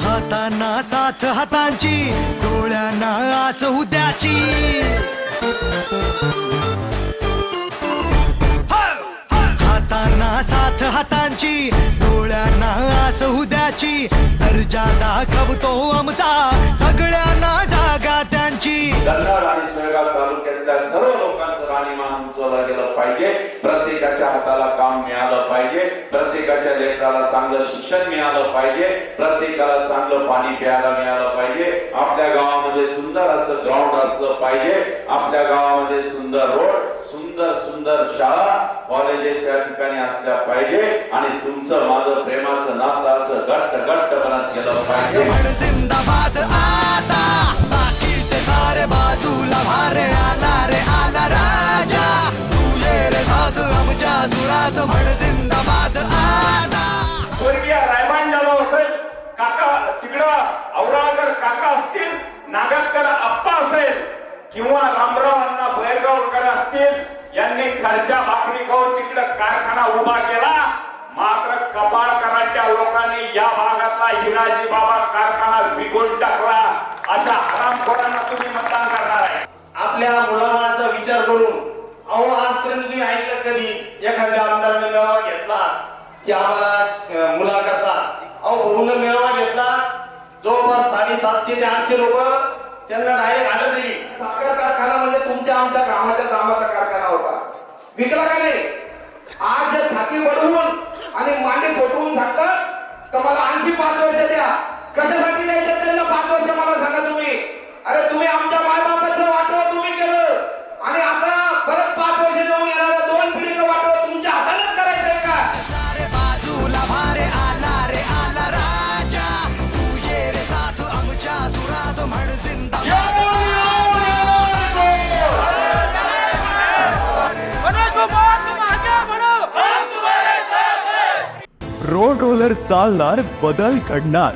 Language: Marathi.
हातांना साथ हातांची डोळ्यांना आस उद्याची. साथ हातांची डोळ्यांना आस उद्याची दर्जा दाखवतो आमचा सगळ्यांना जागा त्यांची. कन्नड आणि सोयगाव तालुक्यातल्या सर्व लोकांचं राणीमान उंचवलं गेलं पाहिजे. प्रत्येकाच्या हाताला काम मिळालं पाहिजे. प्रत्येकाच्या लेकराला चांगलं शिक्षण मिळालं पाहिजे. प्रत्येकाला चांगलं पाणी प्यायला मिळालं पाहिजे. आपल्या गावामध्ये सुंदर असं ग्राउंड असलं पाहिजे. आपल्या गावामध्ये सुंदर रोड सुंदर सुंदर शाळा कॉलेजेस या ठिकाणी असल्या पाहिजे. आणि तुमचं माझं प्रेमाचं नातं असं घट्ट घट्ट बनत गेलं पाहिजे. जिंदाबाद आता बाकीचे सारे बाजूला भारे आला रे आला राजा. तू ये रे साथ आमच्या सुरात म्हण आता स्वर्गीय रायमान जाधव असेल काका तिकडं औराळकर काका असतील नागतकर आप्पा असेल किंवा रामराव अण्णा बैरगावकर असतील यांनी घरच्या भाकरी खाऊन तिकडं कारखाना उभा केला. मात्र कपाळकरांच्या लोकांनी या भागातला हिराजी बाबा कारखाना विकून टाकला. अशा हरामखोरांना तुम्ही मतदान करणार आहे. आपल्या मुलाबाळाचा विचार करून आतापर्यंत तुम्ही ऐकलं कधी? एखाद्या आमदाराने मेळावा घेतला की आम्हाला मुलाकरता. मुला करता अहो भाऊन मेळावा घेतला. जवळपास साडेसातशे ते आठशे लोक त्यांना डायरेक्ट ऑर्डर दिली. साखर कारखाना म्हणजे तुमच्या आमच्या कामाच्या दामाचा कारखाना होता. विकला का नाही? आज जे थाकी बडवून आणि मांडी थोटवून सांगतात तर मला आणखी पाच वर्ष द्या. कशासाठी द्यायच्या त्यांना पाच वर्ष मला सांगा तुम्ही. अरे तुम्ही आमच्या रोड रोलर चालणार बदल घडणार.